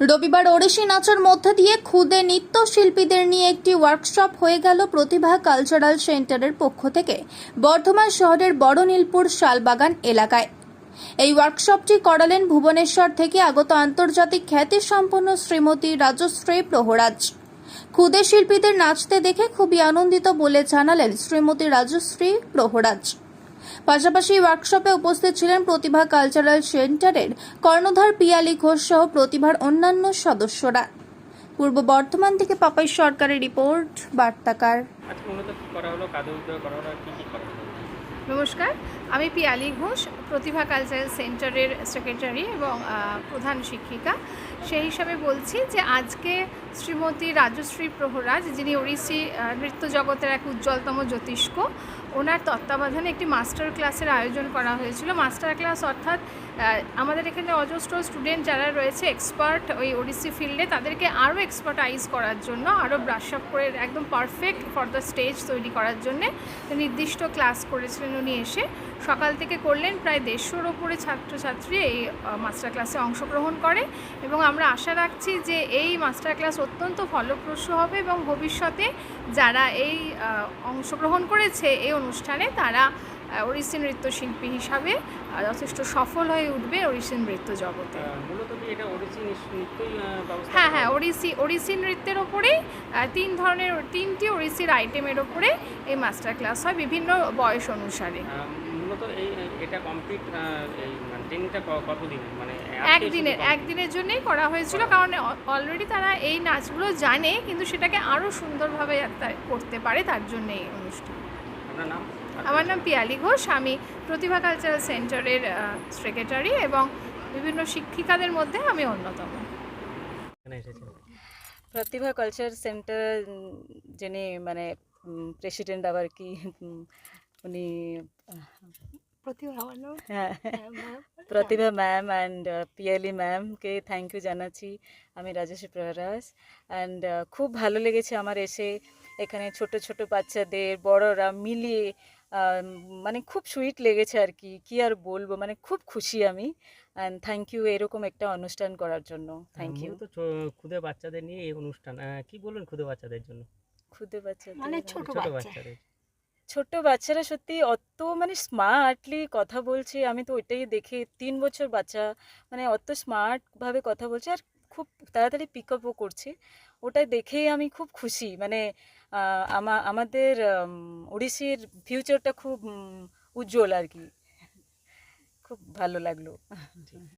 রবিবার ওড়িশি নাচের মধ্যে দিয়ে খুদে নৃত্যশিল্পীদের নিয়ে একটি ওয়ার্কশপ হয়ে গেল প্রতিভা কালচারাল সেন্টারের পক্ষ থেকে বর্ধমান শহরের বড় নীলপুর শালবাগান এলাকায়। এই ওয়ার্কশপটি করালেন ভুবনেশ্বর থেকে আগত আন্তর্জাতিক খ্যাতিসম্পন্ন শ্রীমতী রাজশ্রী প্রহরাজ। খুদে শিল্পীদের নাচতে দেখে খুবই আনন্দিত বলে জানালেন শ্রীমতী রাজশ্রী প্রহরাজ। পাশাপাশি ওয়ার্কশপে উপস্থিত ছিলেন প্রতিভা কালচারাল সেন্টারের কর্ণধার পিয়ালি ঘোষ সহ প্রতিভার অন্যান্য সদস্যরা। পূর্ব বর্ধমান থেকে পাপাই সরকারের রিপোর্ট বার্তাকার। নমস্কার আমি পিয়ালি ঘোষ প্রতিভা কালচারাল সেন্টারের সেক্রেটারি এবং প্রধান শিক্ষিকা। সেই হিসাবে বলছি যে আজকে শ্রীমতী রাজশ্রী প্রহরাজ, যিনি ওড়িশি নৃত্য জগতের এক উজ্জ্বলতম জ্যোতিষ্ক, ওনার তত্ত্বাবধানে একটি মাস্টার ক্লাসের আয়োজন করা হয়েছিল। মাস্টার ক্লাস অর্থাৎ আমাদের এখানে অজস্র স্টুডেন্ট যারা রয়েছে, এক্সপার্ট ওই ওড়িশি ফিল্ডে, তাদেরকে আরও এক্সপার্টাইজ করার জন্য, আরও ব্রাশ আপ করে একদম পারফেক্ট ফর দ্য স্টেজ তৈরি করার জন্যে নির্দিষ্ট ক্লাস করেছিলেন উনি এসে। সকাল থেকে করলেন প্রায় দেড়শোর ওপরে ছাত্রছাত্রী এই মাস্টার ক্লাসে অংশগ্রহণ করে এবং আমরা আশা রাখছি যে এই মাস্টার ক্লাস অত্যন্ত ফলপ্রসূ হবে এবং ভবিষ্যতে যারা এই অংশগ্রহণ করেছে এই অনুষ্ঠানে তারা ওড়িশি নৃত্যশিল্পী হিসাবে যথেষ্ট সফল হয়ে উঠবে ওড়িশি নৃত্য জগতে। হ্যাঁ হ্যাঁ ওড়িশি ওড়িশি নৃত্যের ওপরে তিন ধরনের তিনটি ওড়িশির আইটেমের ওপরে এই মাস্টার ক্লাস হয় বিভিন্ন বয়স অনুসারে। মূলত এই এটা কমপ্লিট এই মানে ট্রেনিংটা কতদিন? মানে একদিনের একদিনের জন্যই করা হয়েছিল কারণ অলরেডি তারা এই নাচগুলো জানে কিন্তু সেটাকে আরও সুন্দরভাবে করতে পারে তার জন্য এই অনুষ্ঠান। আপনার নাম? আমার নাম পিয়ালি ঘোষ আমি প্রতিভা কালচারাল সেন্টারের সেক্রেটারি এবং বিভিন্ন শিক্ষিকাদের মধ্যে আমি অন্যতম। প্রতিভা কালচার সেন্টার যিনি মানে প্রেসিডেন্ট আবার কি উনি প্রতিভা ম্যাম অ্যান্ড পিয়ালি ম্যামকে থ্যাংক ইউ জানাচ্ছি। আমি রাজশ্রী প্রহরাজ অ্যান্ড খুব ভালো লেগেছে আমার এসে এখানে ছোট ছোট বাচ্চাদের বড়রা মিলিয়ে মানে খুব সুইট লেগেছে আর কি। কি আর বলব? মানে খুব খুশি আমি। অ্যান্ড থ্যাংক ইউ এরকম একটা অনুষ্ঠান করার জন্য। থ্যাংক ইউ ছো- ক্ষুদে বাচ্চাদের নিয়ে এই অনুষ্ঠান। কি বলবেন ক্ষুদে বাচ্চাদের জন্য? খুদে বাচ্চা মানে ছোট ছোট বাচ্চাদের ছোট্ট বাচ্চারা সত্যি অত মানে স্মার্টলি কথা বলছে, আমি তো ওইটাই দেখে তিন বছর বাচ্চা মানে অত স্মার্টভাবে কথা বলছে আর খুব তাড়াতাড়ি পিক আপও করছে। ওটা দেখেই আমি খুব খুশি মানে আমাদের ওড়িশির ফিউচারটা খুব উজ্জ্বল আর কি। খুব ভালো লাগল।